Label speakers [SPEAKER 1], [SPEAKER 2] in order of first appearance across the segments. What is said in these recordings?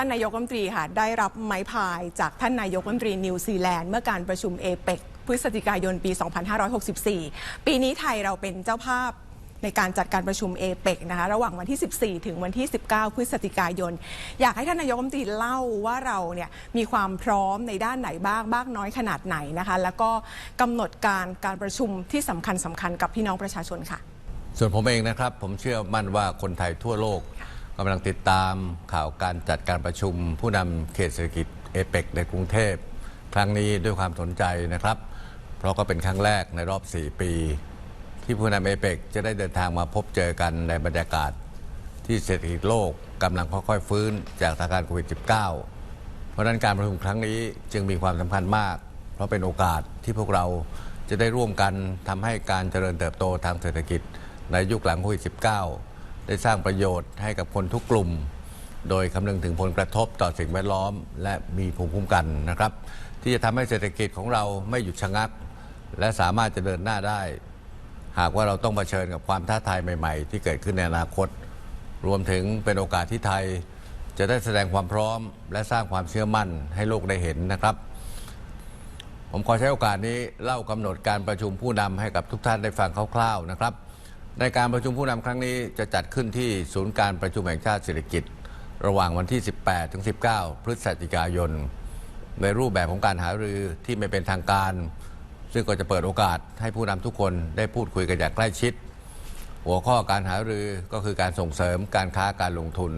[SPEAKER 1] ท่านนายกรัฐมนตรีค่ะได้รับไม้พายจากท่านนายกรัฐมนตรีนิวซีแลนด์เมื่อการประชุมเอเปกพฤศจิกายนปี 2564 ปีนี้ไทยเราเป็นเจ้าภาพในการจัดการประชุมเอเปกนะคะระหว่างวันที่ 14 ถึงวันที่ 19 พฤศจิกายน อยากให้ท่านนายกรัฐมนตรีเล่าว่าเราเนี่ยมีความพร้อมในด้านไหนบ้างบ้างน้อยขนาดไหนนะคะ แล้วก็กำหนดการการประชุมที่สำคัญสำคัญกับพี่น้องประชาชนค่ะ
[SPEAKER 2] ส่วนผมเองนะครับ ผมเชื่อมั่นว่าคนไทยทั่วโลก กำลังติดตามข่าวการจัดการประชุม ผู้นำเขตเศรษฐกิจเอเปกในกรุงเทพ ครั้งนี้ด้วยความสนใจนะครับ เพราะก็เป็นครั้งแรกในรอบ 4 ปี ที่ผู้นำเอเปกจะได้เดินทางมาพบเจอกันในบรรยากาศ ที่เศรษฐกิจโลกกำลังค่อยๆฟื้นจากสถานการณ์โควิด -19 เพราะนั้นการประชุมครั้งนี้จึงมีความสำคัญมาก เพราะเป็นโอกาสที่พวกเราจะได้ร่วมกันทำให้การเจริญเติบโตทางเศรษฐกิจในยุคหลังโควิด -19 ได้สร้างประโยชน์ให้กับคนทุกกลุ่ม โดยคำนึงถึงผลกระทบต่อสิ่งแวดล้อม และมีภูมิคุ้มกันนะครับ ที่จะทำให้เศรษฐกิจของเราไม่หยุดชะงัก และสามารถจะเดินหน้าได้ หากว่าเราต้องเผชิญกับความท้าทายใหม่ ๆ ที่เกิดขึ้นในอนาคต รวมถึงเป็นโอกาสที่ไทย จะได้แสดงความพร้อม และสร้างความเชื่อมั่นให้โลกได้เห็นนะครับผมขอใช้โอกาสนี้เล่ากำหนดการประชุมผู้นำให้กับทุกท่านได้ฟังคร่าวๆนะครับ ในการประชุมผู้นำครั้งนี้จะจัดขึ้นที่ศูนย์การประชุมแห่งชาติเศรษฐกิจ ระหว่างวันที่ 18 ถึง 19 พฤศจิกายน ในรูปแบบของการหารือที่ไม่เป็นทางการ ซึ่งก็จะเปิดโอกาสให้ผู้นำทุกคนได้พูดคุยกันอย่างใกล้ชิด หัวข้อการหารือก็คือการส่งเสริมการค้าการลงทุน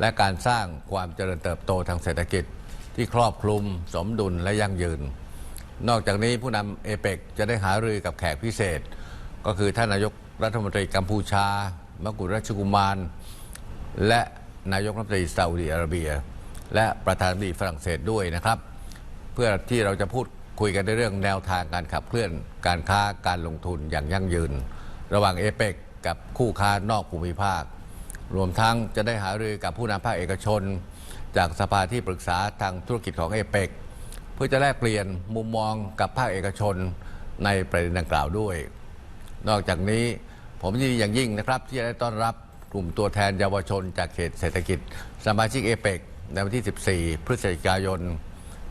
[SPEAKER 2] และการสร้างความเจริญเติบโตทางเศรษฐกิจ ที่ครอบคลุม สมดุลและยั่งยืน นอกจากนี้ผู้นำเอเปกจะได้หารือกับแขกพิเศษ ก็คือท่านนายก รัฐมนตรีกัมพูชา มกุฎราชกุมาร และนายกรัฐมนตรีซาอุดิอาระเบีย และประธานาธิบดีฝรั่งเศสด้วยนะครับ เพื่อที่เราจะพูดคุยกันในเรื่องแนวทางการขับเคลื่อนการค้าการลงทุนอย่างยั่งยืน ระหว่างเอเปกกับคู่ค้านอกภูมิภาค รวมทั้งจะได้หารือกับผู้นำภาคเอกชน จากสภาที่ปรึกษาทางธุรกิจของเอเปกเพื่อจะแลกเปลี่ยนมุมมองกับภาคเอกชนในประเด็นดังกล่าวด้วย นอกจากนี้ ผมยินดีอย่างยิ่งนะครับ ที่จะได้ต้อนรับกลุ่มตัวแทนเยาวชน จากเขตเศรษฐกิจ สมาชิกเอเปกในวันที่ 14 พฤศจิกายน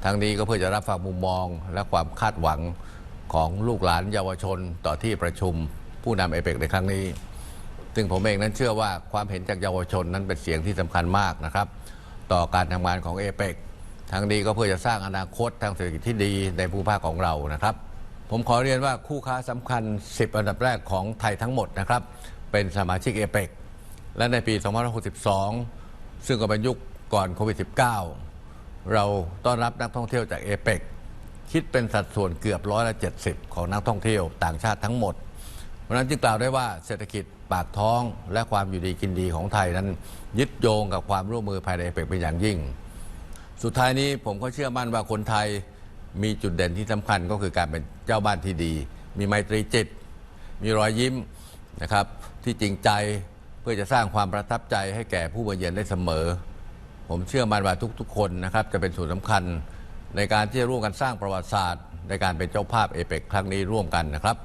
[SPEAKER 2] ทั้งนี้ก็เพื่อจะรับฟังมุมมองและความคาดหวังของลูกหลานเยาวชนต่อที่ประชุมผู้นำเอเปกในครั้งนี้ ซึ่งผมเองนั้นเชื่อว่าความเห็นจากเยาวชนนั้นเป็นเสียงที่สำคัญมากนะครับ ต่อการทำงานของเอเปกทั้งนี้ก็เพื่อจะสร้างอนาคตทางเศรษฐกิจที่ดีในภูมิภาคของเรานะครับ ผมขอเรียนว่าคู่ค้าสำคัญ 10 อันดับแรกของไทยทั้งหมดนะครับ เป็นสมาชิกเอเปกและในปี 2562 ซึ่งก็เป็นยุคก่อนโควิด -19 เราต้อนรับนักท่องเที่ยวจากเอเปกคิดเป็นสัดส่วนเกือบร้อยละ70 ของนักท่องเที่ยวต่างชาติทั้งหมด เพราะฉะนั้นจึงกล่าวได้ว่าเศรษฐกิจปากท้องและความอยู่ดีกินดีของไทยนั้น ยึดโยงกับความร่วมมือภายในเอเปกเป็นอย่างยิ่ง สุดท้ายนี้ผมก็เชื่อมั่นว่าคนไทย มีจุดเด่นที่สำคัญก็คือการเป็นเจ้าบ้านที่ดี มีไมตรีจิต มีรอยยิ้มนะครับที่จริงใจเพื่อจะสร้างความประทับใจให้แก่ผู้มาเยือนได้เสมอ ผมเชื่อมั่นว่าทุกๆ คนนะครับจะเป็นส่วนสำคัญในการที่จะร่วมกันสร้างประวัติศาสตร์ ในการเป็นเจ้าภาพเอเปกครั้งนี้ร่วมกันนะครับ